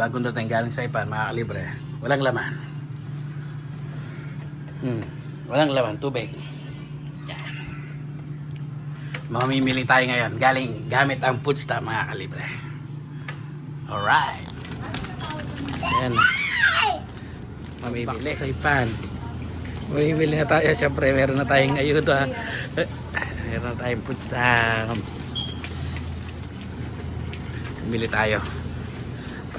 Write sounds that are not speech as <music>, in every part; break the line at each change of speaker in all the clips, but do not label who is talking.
Bagong dating galing sa ipan, mga kalibre. Walang laman. Hmm. Walang laman, tubig. Yan. Mamimili tayo ngayon. Galing gamit ang food stamp, mga kalibre. Alright. Yan. Mamimili sa ipan. Mamimili na tayo. Siyempre, meron na tayong ayuda. Eh, Meron na tayong food stamp. Bili tayo.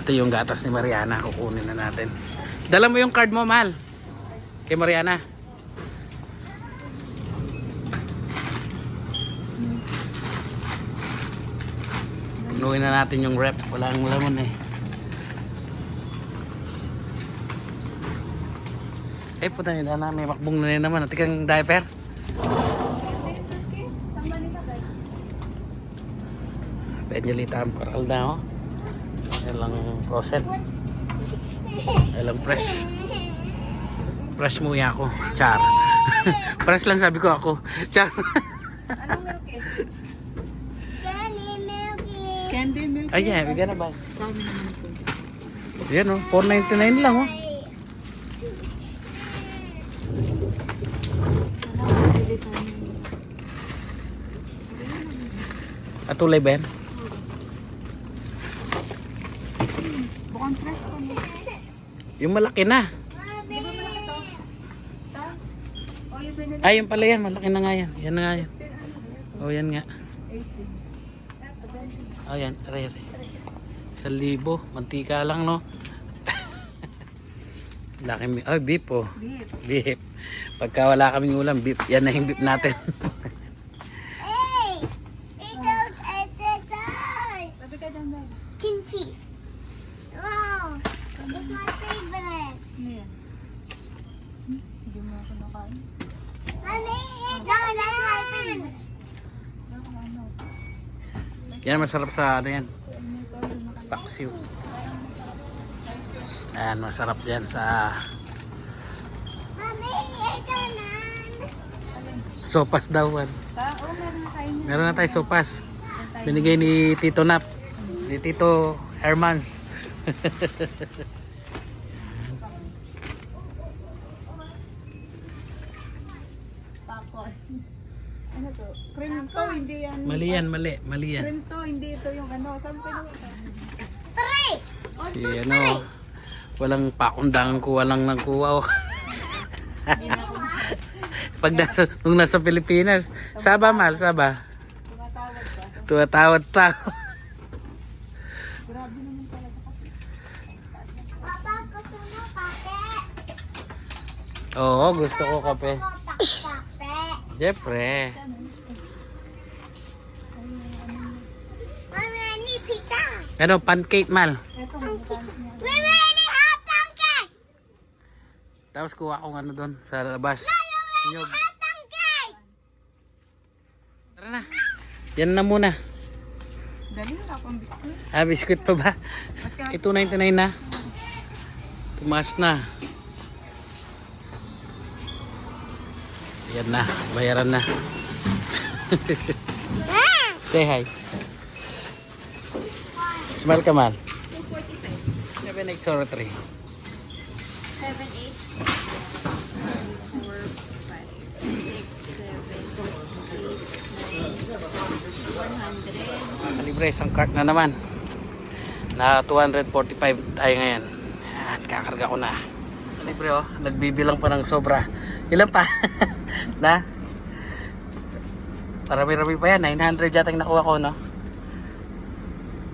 Pati yung gatas ni Mariana, kukunin na natin. Dala mo yung card mo, Mal. Kay Mariana. Punuin na natin yung rep. Walang laman eh. Eh, puta nila na. May makbong na naman. Tikang diaper. Penjelita ang koral na oh. Ilang frozen. Ilang fresh. Fresh mo ako. Char. <laughs> fresh lang sabi ko ako. Char.
Candy
milk.
Ay, yeah, bigyan na ba?
Dami naman ito.
Yan oh, 4.99 lang oh.
Ano, bili tayo.
At tulay ba yan?
Bukang fresh pa mo.
Yung malaki na.
Di ba malaki to? Ta? O yung.
Ay, pala yan. Malaki na nga yan. Yan na nga yan. Oh, yan nga.
18.
Oh, yan. Are, are. Sa libo. Mantika lang, no? <laughs> Laki mi... Ay, beef, oh.
Beef.
Beef. Pagka wala kaming ulam, beef. Yan na yung beef natin. <laughs>
Hey, ito, ito, ito.
Sabi ka dyan dahil.
Kimchi. Wow, it's my favorite.
Yan? Hmm? Hindi mo ako nakain.
Mommy, ito, that's my favorite.
Yan, masarap sa ano yan. Paksiw. Ayan, masarap dyan sa
Mommy, ito nan.
sopas daw.
Oo, meron na yan.
Meron na tayo sopas. Binigay ni Tito Nap. Ni Tito Hermans. <laughs>
Ano to? Cream to, hindi yan.
Mali yan, mali. Mali yan.
Cream to, hindi ito yung ano. Saan ka naman?
Three.
Si ano, walang pakundangan kuha lang ng kuha. Oh. Pag nasa, nung nasa Pilipinas, Saba mal, Saba. Tumatawad pa.
Grabe naman talaga kasi.
Papa, gusto mo kape?
Oo, gusto ko kape. Siyempre.
Mommy, I need pizza.
Ano, pancake mal.
Niya.
We really have pancake.
Tapos kuha akong ano doon sa labas. Nyog. Tara na. Yan na muna.
Dali na akong biskuit.
Ah, biskuit pa ba? Ito 99 na. Tumaas na. Yan na, bayaran na. <laughs> Say hi. Smile ka man. 7803.
7, 8,
Kalibre, isang cart na naman. Na 245 tayo ngayon. Yan, kakarga ko na. Kalibre oh, nagbibilang pa ng sobra. Ilan pa? <laughs> <laughs> na? Parami-rami pa yan. 900 yata yung nakuha ko, no?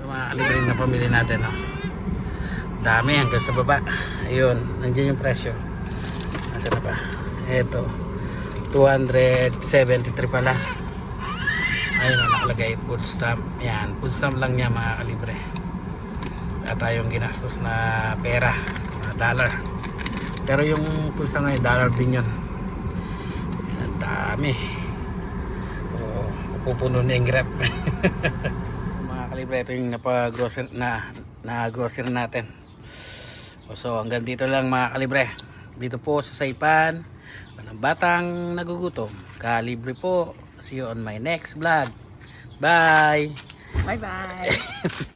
Yung mga kalibre na pamili natin, no? Dami hanggang sa baba. Ayun, nandiyan yung presyo. Nasaan na ba? Ito. 273 pala. Ayun ang nakalagay, food stamp. Yan, food stamp lang niya mga kalibre. Wala tayong ginastos na pera, dollar. Pero yung food stamp na yun, dollar din yun. Dami. Oo, pupuno na yung grab. <laughs> mga kalibre, ito yung napag-grocery na, na-grocery natin. So hanggang dito lang mga kalibre. Dito po sa Saipan, walang batang nagugutom. Kalibre po. See you on my next vlog. Bye!
Bye-bye. <laughs>